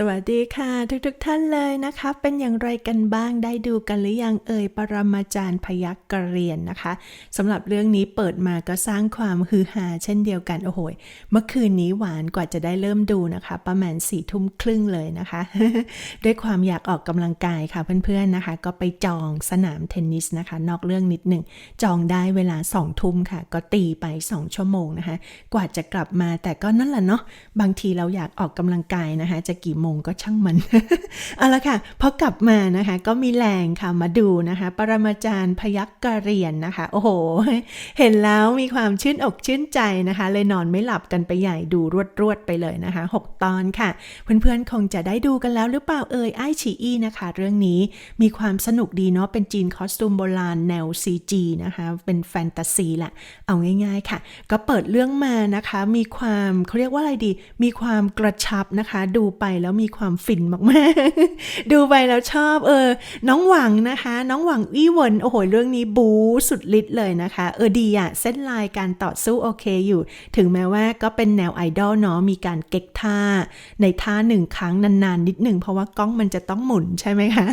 สวัสดีค่ะทุกๆทท่านเลยนะคะ เป็นอย่างไรกันบ้างได้ดูกันหรือยังเอ่ยปรมาจารย์พยักกระเรียนนะคะสำหรับเรื่องนี้เปิดมาก็สร้างความฮือฮาเช่นเดียวกันโอ้โหยเมื่อคืนนี้หวานกว่าจะได้เริ่มดูนะคะ ประมาณสี่ทุ่มครึ่งเลยนะคะ ด้วยความอยากออกกำลังกายค่ะเพื่อนๆนะคะ ก็ไปจองสนามเทนนิสนะคะ นอกเรื่องนิดหนึ่งจองได้เวลาสองทุ่มค่ะ ก็ตีไปสองชั่วโมงนะคะ กว่าจะกลับมาแต่ก็นั่นแหละเนาะบางทีเราอยากออกกำลังกายนะคะ จะกี่โมงก็ช่างมันเอาละค่ะพอกลับมานะคะ ก็มีแรงค่ะมาดูนะคะ ปรมาจารย์พยักกระเรียนนะคะ โอ้โห เห็นแล้วมีความชื่นอกชื่นใจนะคะ เลยนอนไม่หลับกันไปใหญ่ดูรวดๆไปเลยนะคะ 6 ตอนค่ะ เพื่อนๆคงจะได้ดูกันแล้วหรือเปล่าเอ่ยไอฉีอีนะคะ เรื่องนี้มีความสนุกดีเนาะเป็นจีนคอสตูมโบราณแนว CG นะคะ เป็นแฟนตาซีแหละเอาง่ายๆค่ะ ก็เปิดเรื่องมานะคะ มีความเขาเรียกว่าอะไรดี มีความกระชับนะคะ ดูไปแล้วมีความฟินมากๆ ดูไปแล้วชอบเออ น้องหวังนะคะ น้องหวังอี้วนโอ้โหเรื่องนี้บูสุดฤทธิ์เลยนะคะ เออดีอะเส้นลายการต่อสู้โอเคอยู่ ถึงแม้ว่าก็เป็นแนวไอดอลเนาะมีการเก๊กท่า ในท่าหนึ่งครั้งนานๆ นิดหนึ่งเพราะว่ากล้องมันจะต้องหมุนใช่ไหมคะ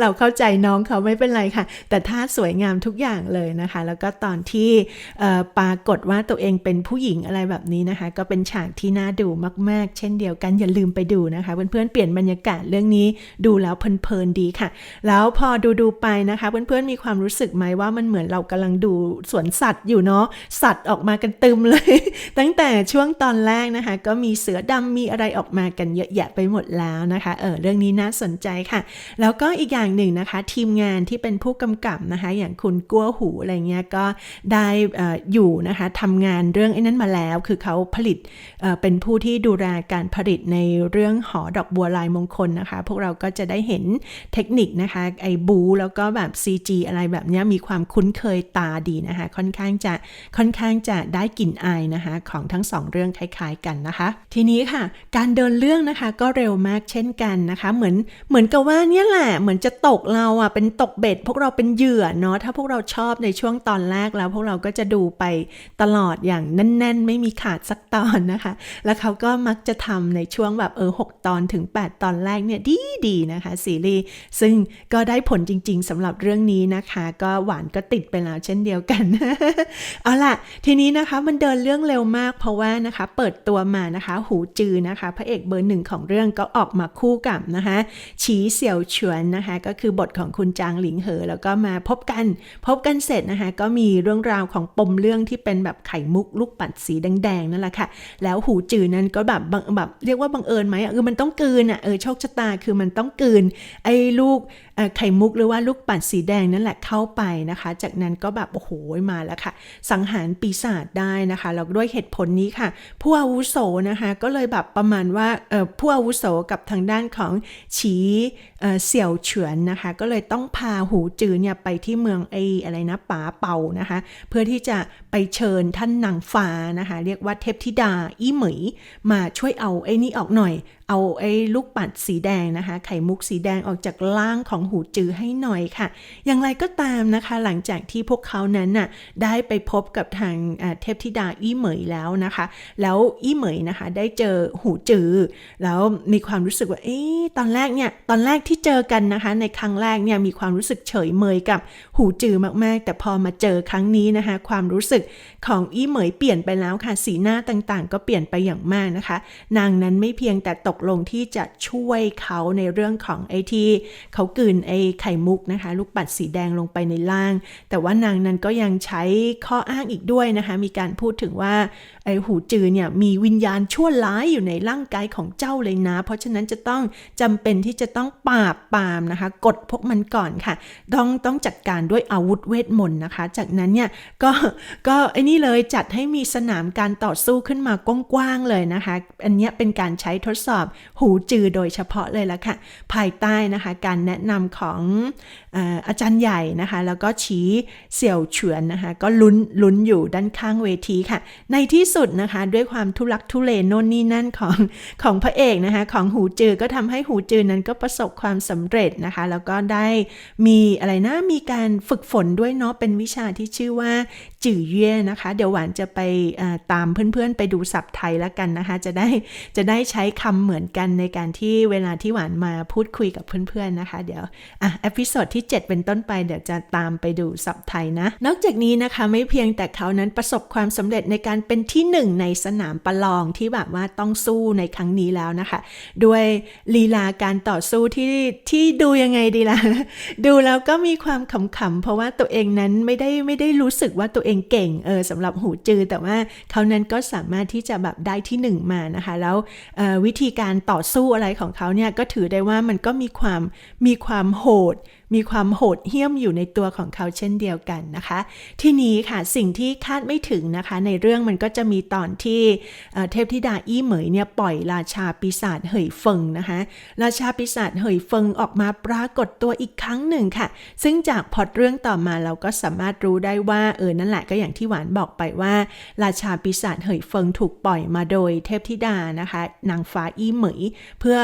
เราเข้าใจน้องเขาไม่เป็นไรค่ะ แต่ท่าสวยงามทุกอย่างเลยนะคะ แล้วก็ตอนที่ปรากฏว่าตัวเองเป็นผู้หญิงอะไรแบบนี้นะคะ ก็เป็นฉากที่น่าดูมาก ๆ เช่นเดียวกันอย่าลืมไปดูนะคะเพื่อนๆเปลี่ยนบรรยากาศเรื่องนี้ดูแล้วเพลินๆดีค่ะ แล้วพอดูๆไปนะคะ เพื่อนๆมีความรู้สึกไหมว่ามันเหมือนเรากำลังดูสวนสัตว์อยู่เนาะสัตว์ออกมากันตึมเลย ตั้งแต่ช่วงตอนแรกนะคะ ก็มีเสือดำมีอะไรออกมากันเยอะแยะไปหมดแล้วนะคะเออเรื่องนี้น่าสนใจค่ะ แล้วก็อีกอย่างหนึ่งนะคะ ทีมงานที่เป็นผู้กำกับนะคะ อย่างคุณกัวหูอะไรเงี้ยก็ได้ออยู่นะคะทำงานเรื่องไอ้นั้นมาแล้ว คือเขาผลิตเเป็นผู้ที่ดูแลการผลิตในเรื่องหอดอกบัวลายมงคลนะคะ พวกเราก็จะได้เห็นเทคนิคนะคะไอ้บูแล้วก็แบบ CG อะไรแบบนี้มีความคุ้นเคยตาดีนะคะ ค่อนข้างจะค่อนข้างจะได้กลิ่นอายนะคะของทั้งสองเรื่องคล้ายๆกันนะคะ ทีนี้ค่ะการเดินเรื่องนะคะก็เร็วมากเช่นกันนะคะ เหมือนเหมือนกับว่าเนี่ยแหละเหมือนจะตกเราอะเป็นตกเบ็ด พวกเราเป็นเหยื่อเนาะถ้าพวกเราชอบในช่วงตอนแรกแล้ว พวกเราก็จะดูไปตลอดอย่างแน่น ๆ ไม่มีขาดสักตอนนะคะ แล้วเขาก็มักจะทำในช่วงแบบเออหกตอนถึง 8 ตอนแรกเนี่ยดีดีนะคะซีรีส์ซึ่งก็ได้ผลจริง ๆสำหรับเรื่องนี้นะคะ ก็หวานก็ติดไปแล้วเช่นเดียวกันเอาล่ะ ทีนี้นะคะมันเดินเรื่องเร็วมากเพราะว่านะคะเปิดตัวมานะคะหูจือนะคะ พระเอกเบอร์หนึ่งของเรื่องก็ออกมาคู่กับนะคะฉีเสี่ยวเฉวนนะคะก็คือบทของคุณจางหลิงเหอ แล้วก็มาพบกัน พบกันเสร็จนะคะก็มีเรื่องราวของปมเรื่องที่เป็นแบบไข่มุกลูกปัดสีแดงๆนั่นแหละค่ะ แล้วหูจือนั้นก็แบบแบบเรียกว่าบังเอิญไหมอะคือมันันต้องกืนอะเออโชคชะตาคือมันต้องกืน ไอ้ลูกไข่มุกหรือว่าลูกปัดสีแดงนั่นแหละเข้าไปนะคะ จากนั้นก็แบบโอ้โหมาแล้วค่ะ สังหารปีศาจได้นะคะแล้วด้วยเหตุผลนี้ค่ะ ผู้อาวุโสนะคะก็เลยแบบประมาณว่าผู้อาวุโสกับทางด้านของฉีเเสี่ยวเฉวนนะคะ ก็เลยต้องพาหูจือเนี่ยไปที่เมืองไออะไรนะป๋าเป่านะคะ เพื่อที่จะไปเชิญท่านนางฟ้านะคะ เรียกว่าเทพธิดาอี้เหมยมาช่วยเอาไอ้นี่ออกหน่อย เอาไอ้ลูกปัดสีแดงนะคะ ไข่มุกสีแดงออกจากล่างของหูจือให้หน่อยค่ะ อย่างไรก็ตามนะคะ หลังจากที่พวกเขานั้นน่ะได้ไปพบกับทางเทพธิดาอี้เหมยแล้วนะคะ แล้วอี้เหมยนะคะได้เจอหูจือ แล้วมีความรู้สึกว่าเอ๊ะตอนแรกเนี่ยตอนแรกที่เจอกันนะคะ ในครั้งแรกเนี่ยมีความรู้สึกเฉยเมยกับหูจือมากๆ แต่พอมาเจอครั้งนี้นะคะ ความรู้สึกของอี้เหมยเปลี่ยนไปแล้วค่ะสีหน้าต่างๆ ก็เปลี่ยนไปอย่างมากนะคะ นางนั้นไม่เพียงแต่ตกลงที่จะช่วยเขาในเรื่องของไอทีเขากลืนไอ้ไข่มุกนะคะ ลูกปัดสีแดงลงไปในล่าง แต่ว่านางนั้นก็ยังใช้ข้ออ้างอีกด้วยนะคะ มีการพูดถึงว่าไอ้หูจือเนี่ยมีวิญญาณชั่วร้ายอยู่ในร่างกายของเจ้าเลยนะ เพราะฉะนั้นจะต้องจำเป็นที่จะต้องปราบปรามนะคะ กดพวกมันก่อนค่ะ ต้องต้องจัดการด้วยอาวุธเวทมนต์นะคะ จากนั้นเนี่ยก็ก็ไอ้นี่เลยจัดให้มีสนามการต่อสู้ขึ้นมากว้างๆเลยนะคะ อันนี้เป็นการใช้ทดสอบหูจือโดยเฉพาะเลยละค่ะ ภายใต้นะคะ การแนะนำของอาจารย์ใหญ่นะคะ แล้วก็ชี้เสี่ยวเฉวนนะคะ ก็ลุ้นลุ้นอยู่ด้านข้างเวทีค่ะ ในที่สุดนะคะด้วยความทุลักทุเลโน่นนี่นั่นของของพระเอกนะคะของหูจือก็ทำให้หูจือนั้นก็ประสบความสำเร็จนะคะ แล้วก็ได้มีอะไรนะมีการฝึกฝนด้วยเนาะเป็นวิชาที่ชื่อว่า จื่อเย่นะคะ เดี๋ยวหวานจะไปตามเพื่อนๆ ไปดูศัพท์ไทยแล้วกันนะคะ จะได้จะได้ใช้คำเหมือนกันในการที่เวลาที่หวานมาพูดคุยกับเพื่อนๆนะคะ เดี๋ยวอะเอพิโซดที่ 7 เป็นต้นไปเดี๋ยวจะตามไปดูศัพท์ไทยนะ นอกจากนี้นะคะไม่เพียงแต่เขานั้นประสบความสำเร็จในการเป็นที่หนึ่งในสนามประลองที่แบบว่าต้องสู้ในครั้งนี้แล้วนะคะ ด้วยลีลาการต่อสู้ที่ที่ดูยังไงดีล่ะดูแล้วก็มีความขำๆเพราะว่าตัวเองนั้นไม่ได้ไม่ได้รู้สึกว่าตัวเองเก่งเออสำหรับหูจือ แต่ว่าเขานั้นก็สามารถที่จะแบบได้ที่หนึ่งมานะคะ แล้ววิธีการต่อสู้อะไรของเขาเนี่ยก็ถือได้ว่ามันก็มีความมีความโหด มีความโหดเหี้ยมอยู่ในตัวของเขาเช่นเดียวกันนะคะ ทีนี้ค่ะสิ่งที่คาดไม่ถึงนะคะ ในเรื่องมันก็จะมีตอนที่เทพธิดาอี้เหมยเนี่ยปล่อยราชาปีศาจเหยเฟิงนะคะราชาปีศาจเหยเฟิงออกมาปรากฏตัวอีกครั้งหนึ่งค่ะ ซึ่งจากพอตเรื่องต่อมาเราก็สามารถรู้ได้ว่าเออนั่นแหละก็อย่างที่หวานบอกไปว่า ราชาปีศาจเหยเฟิงถูกปล่อยมาโดยเทพธิดานะคะ นางฟ้าอี้เหมย เพื่อ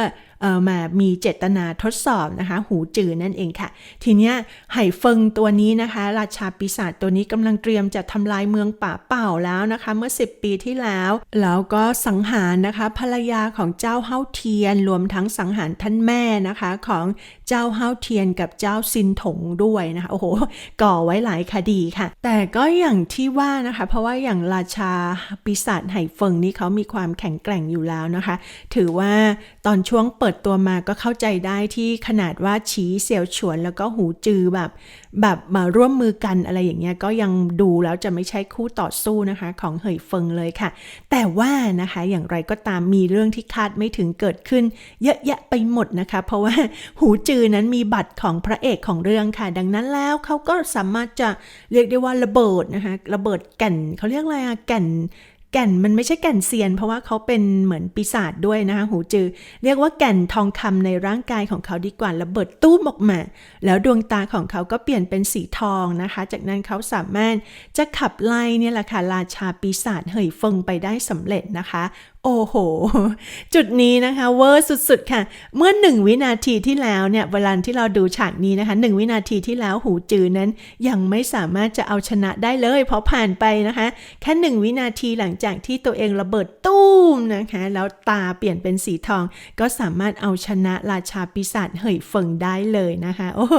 มามีเจตนาทดสอบนะคะ หูจือนั่นเองค่ะ ทีเนี้ยไห่เฟิงตัวนี้นะคะ ราชาปีศาจตัวนี้กำลังเตรียมจะทำลายเมืองป่าเป่าแล้วนะคะ เมื่อ 10 ปีที่แล้ว แล้วก็สังหารนะคะ ภรรยาของเจ้าเฮาเทียนรวมทั้งสังหารท่านแม่นะคะของ เจ้าเฮาเทียนกับเจ้าซินถงด้วยนะคะโอ้โหก่อไว้หลายคดีค่ะ แต่ก็อย่างที่ว่านะคะ เพราะว่าอย่างราชาปีศาจไหเฟิงนี่เขามีความแข็งแกร่งอยู่แล้วนะคะ ถือว่าตอนช่วงเปิดตัวมาก็เข้าใจได้ที่ขนาดว่าฉีเสี่ยวฉวนแล้วก็หูจือแบบ แบบมาร่วมมือกันอะไรอย่างเงี้ยก็ยังดูแล้วจะไม่ใช่คู่ต่อสู้นะคะของเหยเฟิงเลยค่ะ แต่ว่านะคะอย่างไรก็ตามมีเรื่องที่คาดไม่ถึงเกิดขึ้น เยอะแยะไปหมดนะคะ เพราะว่าหูจือนั้นมีบัตรของพระเอกของเรื่องค่ะ ดังนั้นแล้วเขาก็สามารถจะเรียกได้ว่าระเบิดนะคะระเบิดแก่นเขาเรียกอะไรอะแก่นแก่นมันไม่ใช่แก่นเซียน เพราะว่าเขาเป็นเหมือนปีศาจด้วยนะคะหูจือ เรียกว่าแก่นทองคำในร่างกายของเขาดีกว่าระเบิดตู้มออกมา แล้วดวงตาของเขาก็เปลี่ยนเป็นสีทองนะคะ จากนั้นเขาสามารถจะขับไล่เนี่ยแหละค่ะราชาปีศาจเหยเฟิงไปได้สำเร็จนะคะโอ้โห จุดนี้นะคะเวอร์สุดๆค่ะ เมื่อหนึ่งวินาทีที่แล้วเนี่ยเวลาที่เราดูฉากนี้นะคะหนึ่งวินาทีที่แล้วหูจือนั้นยังไม่สามารถจะเอาชนะได้เลย เพราะผ่านไปนะคะ แค่หนึ่งวินาทีหลังจากที่ตัวเองระเบิดตู้มนะคะ แล้วตาเปลี่ยนเป็นสีทอง ก็สามารถเอาชนะราชาปีศาจเหยเฟิงได้เลยนะคะโอ้โห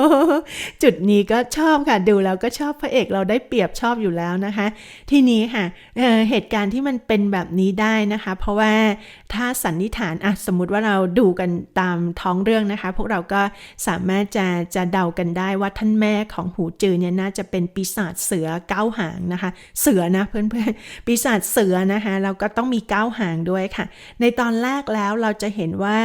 จุดนี้ก็ชอบค่ะดูแล้วก็ชอบพระเอกเราได้เปรียบชอบอยู่แล้วนะคะ ทีนี้ค่ะเเหตุการณ์ที่มันเป็นแบบนี้ได้นะคะเพราะว่าถ้าสันนิษฐานอะสมมุติว่าเราดูกันตามท้องเรื่องนะคะ พวกเราก็สามารถจะจะเดากันได้ว่าท่านแม่ของหูจือเนี่ยน่าจะเป็นปีศาจเสือเก้าหางนะคะ เสือนะเพื่อนๆปีศาจเสือนะคะเราก็ต้องมีเก้าหางด้วยค่ะ ในตอนแรกแล้วเราจะเห็นว่า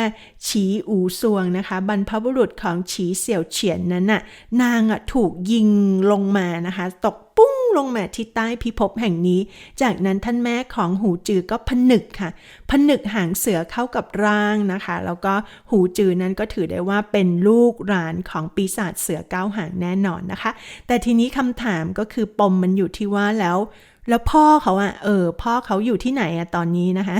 ฉีอูซวงนะคะ บรรพบุรุษของฉีเสี่ยวเฉียนนั้นน่ะนางอะถูกยิงลงมานะคะ ตกปุ้ง ลงมาที่ใต้พิภพแห่งนี้ จากนั้นท่านแม่ของหูจือก็ผนึกค่ะ ผนึกหางเสือเข้ากับร่างนะคะ แล้วก็หูจือนั้นก็ถือได้ว่าเป็นลูกหลานของปีศาจเสือเก้าหางแน่นอนนะคะ แต่ทีนี้คำถามก็คือปมมันอยู่ที่ว่าแล้วแล้วพ่อเขาอะเออ พ่อเขาอยู่ที่ไหนอะตอนนี้นะคะ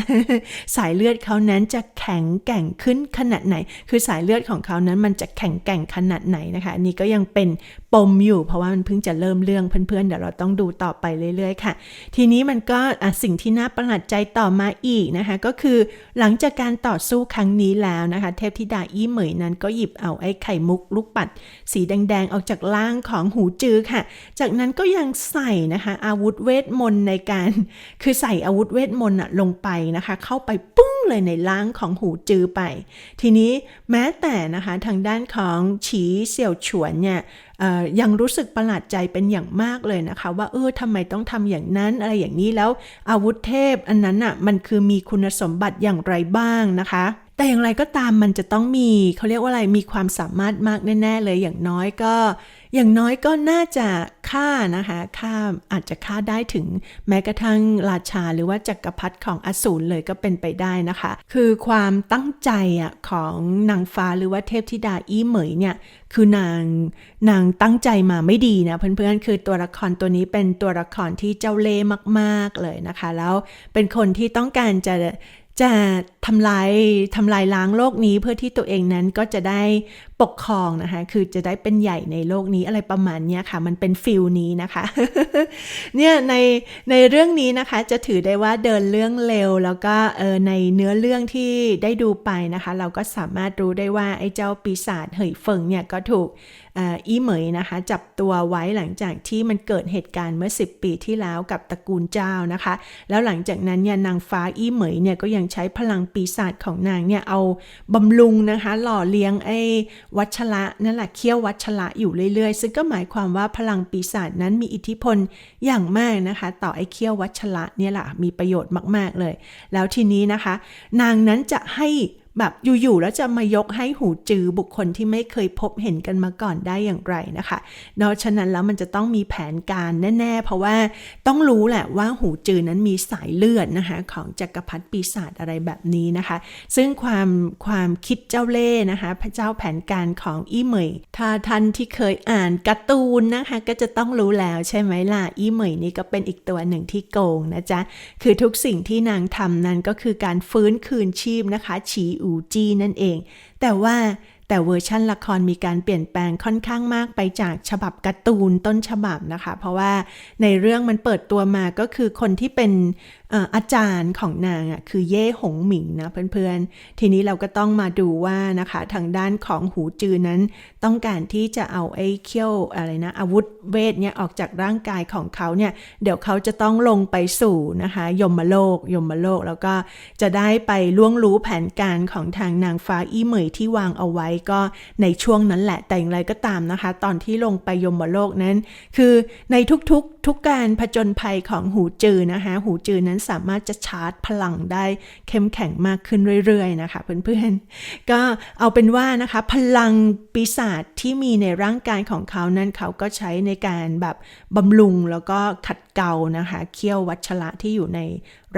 สายเลือดเขานั้นจะแข็งแกร่งขึ้นขนาดไหน คือสายเลือดของเขานั้นมันจะแข็งแกร่งขนาดไหนนะคะอันนี้ก็ยังเป็น ปมอยู่ เพราะว่ามันเพิ่งจะเริ่มเรื่องเพื่อนๆเดี๋ยวเราต้องดูต่อไปเรื่อยๆค่ะ ทีนี้มันก็สิ่งที่น่าประหลาดใจต่อมาอีกนะคะ ก็คือหลังจากการต่อสู้ครั้งนี้แล้วนะคะ เทพธิดาอี้เหมยนั้นก็หยิบเอาไอ้ไข่มุกลูกปัด สีแดงๆ ออกจากล่างของหูจือค่ะ จากนั้นก็ยังใส่นะคะ อาวุธเวทมนต์ในการ คือใส่อาวุธเวทมนต์ลงไปนะคะ เข้าไปปึ้งเลยในล่างของหูจือไป ทีนี้แม้แต่นะคะทางด้านของฉีเสี่ยวฉวนเนี่ยยังรู้สึกประหลาดใจเป็นอย่างมากเลยนะคะ ว่าเออทำไมต้องทำอย่างนั้นอะไรอย่างนี้แล้วอาวุธเทพอันนั้นอะมันคือมีคุณสมบัติอย่างไรบ้างนะคะ แต่อย่างไรก็ตามมันจะต้องมีเขาเรียกว่าอะไรมีความสามารถมากแน่ ๆ เลยอย่างน้อยก็ อย่างน้อยก็น่าจะฆ่านะคะฆ่าอาจจะฆ่าได้ถึงแม้กระทั่งราชาหรือว่าจักรพรรดิของอสูรเลยก็เป็นไปได้นะคะ คือความตั้งใจอะของนางฟ้าหรือว่าเทพธิดาอี้เหมยเนี่ยคือนางนางตั้งใจมาไม่ดีนะเพื่อนๆคือตัวละครตัวนี้เป็นตัวละครที่เจ้าเล่ห์มาก ๆเลยนะคะ แล้วเป็นคนที่ต้องการจะจะ ทำลายทำลายล้างโลกนี้เพื่อที่ตัวเองนั้นก็จะได้ปกครองนะคะ คือจะได้เป็นใหญ่ในโลกนี้อะไรประมาณนี้ค่ะ มันเป็นฟิลนี้นะคะ เนี่ยในในเรื่องนี้นะคะ จะถือได้ว่าเดินเรื่องเร็ว แล้วก็เออในเนื้อเรื่องที่ได้ดูไปนะคะ เราก็สามารถรู้ได้ว่าไอ้เจ้าปีศาจเหยเฟิงเนี่ยก็ถูกอ่ออีเหมยนะคะ จับตัวไว้หลังจากที่มันเกิดเหตุการณ์เมื่อ 10 ปีที่แล้วกับตระกูลเจ้านะคะ แล้วหลังจากนั้นเนี่ยนางฟ้าอีเหมยเนี่ยก็ยังใช้พลังปีศาจของนางเนี่ยเอาบำรุงนะคะ หล่อเลี้ยงไอ้วัชระนั่นแหละเคี้ยววัชระอยู่เรื่อยๆ ซึ่งก็หมายความว่าพลังปีศาจนั้นมีอิทธิพลอย่างมากนะคะ ต่อไอ้เคี้ยววัชระเนี่ยแหละมีประโยชน์มาก ๆเลย แล้วทีนี้นะคะ นางนั้นจะให้ แบบอยู่ๆแล้วจะมายกให้หูจือบุคคลที่ไม่เคยพบเห็นกันมาก่อนได้อย่างไรนะคะเนาะฉะนั้นแล้วมันจะต้องมีแผนการแน่ ๆ เพราะว่าต้องรู้แหละว่าหูจือนั้นมีสายเลือดนะคะของจักรพรรดิปีศาจอะไรแบบนี้นะคะ ซึ่งความความคิดเจ้าเล่ห์นะคะ พระเจ้าแผนการของอีเหมยถ้าท่านที่เคยอ่านการ์ตูนนะคะก็จะต้องรู้แล้วใช่ไหมล่ะอีเหมยนี่ก็เป็นอีกตัวหนึ่งที่โกงนะจ๊ะคือทุกสิ่งที่นางทำนั้นก็คือการฟื้นคืนชีพนะคะฉีออูจีนั่นเอง แต่ว่าแต่เวอร์ชั่นละครมีการเปลี่ยนแปลงค่อนข้างมากไปจากฉบับการ์ตูนต้นฉบับนะคะ เพราะว่าในเรื่องมันเปิดตัวมาก็คือคนที่เป็น อาจารย์ของนางอะคือเย่หงหมิงนะเพื่อนๆ ทีนี้เราก็ต้องมาดูว่านะคะทางด้านของหูจือนั้น ต้องการที่จะเอาไอ้เขี้ยวอะไรนะอาวุธเวทเนี่ยออกจากร่างกายของเขาเนี่ยเดี๋ยวเขาจะต้องลงไปสู่นะคะยมโลกยมโลกแล้วก็จะได้ไปล่วงรู้แผนการของทางนางฟ้าอี้เหมยที่วางเอาไว้ก็ในช่วงนั้นแหละแต่อย่างไรก็ตามนะคะ ตอนที่ลงไปยมโลกนั้น คือในทุกๆทุกการผจญภัยของหูจือนะคะหูจือนั้นสามารถจะชาร์จพลังได้เข้มแข็งมากขึ้นเรื่อยๆนะคะเพื่อนๆ ก็เอาเป็นว่านะคะพลังปีศาจที่มีในร่างกายของเขานั้นเขาก็ใช้ในการแบบบำรุงแล้วก็ขัดเกลานะคะเคี่ยววัชระที่อยู่ใน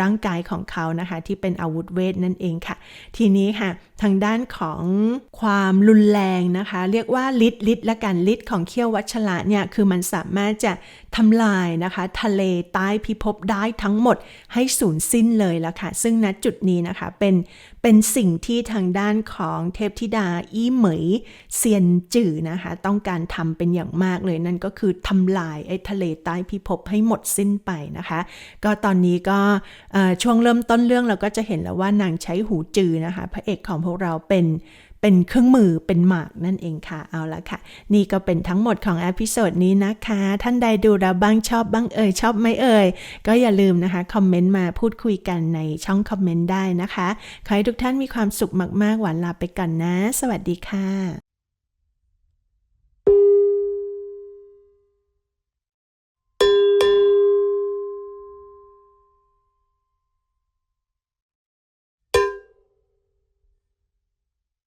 ร่างกายของเขานะคะที่เป็นอาวุธเวทนั่นเองค่ะ ทีนี้ค่ะ ทางด้านของความรุนแรงนะคะ เรียกว่าฤทธิ์ฤทธิ์ละการฤทธิ์ของเขี้ยววัชระเนี่ยคือมันสามารถจะทำลายนะคะ ทะเลใต้พิภพได้ทั้งหมดให้สูญสิ้นเลยละค่ะ ซึ่งณจุดนี้นะคะเป็นเป็นสิ่งที่ทางด้านของเทพธิดาอี้เหมยเซียนจื่อนะคะ ต้องการทำเป็นอย่างมากเลยนั่นก็คือทำลายไอ้ทะเลใต้พิภพให้หมดสิ้นไปนะคะ ก็ตอนนี้ก็ช่วงเริ่มต้นเรื่องเราก็จะเห็นแล้วว่านางใช้หูจือนะคะ พระเอกของพวกเราเป็นเป็นเครื่องมือเป็นหมากนั่นเองค่ะ เอาละค่ะ นี่ก็เป็นทั้งหมดของอพิโซดนี้นะคะ ท่านใดดูแล้วบ้างชอบบ้างเอ่ยชอบไหมเอ่ย ก็อย่าลืมนะคะคอมเมนต์มาพูดคุยกันในช่องคอมเมนต์ได้นะคะ ขอให้ทุกท่านมีความสุขมากๆ หวานลาไปก่อนนะ สวัสดีค่ะ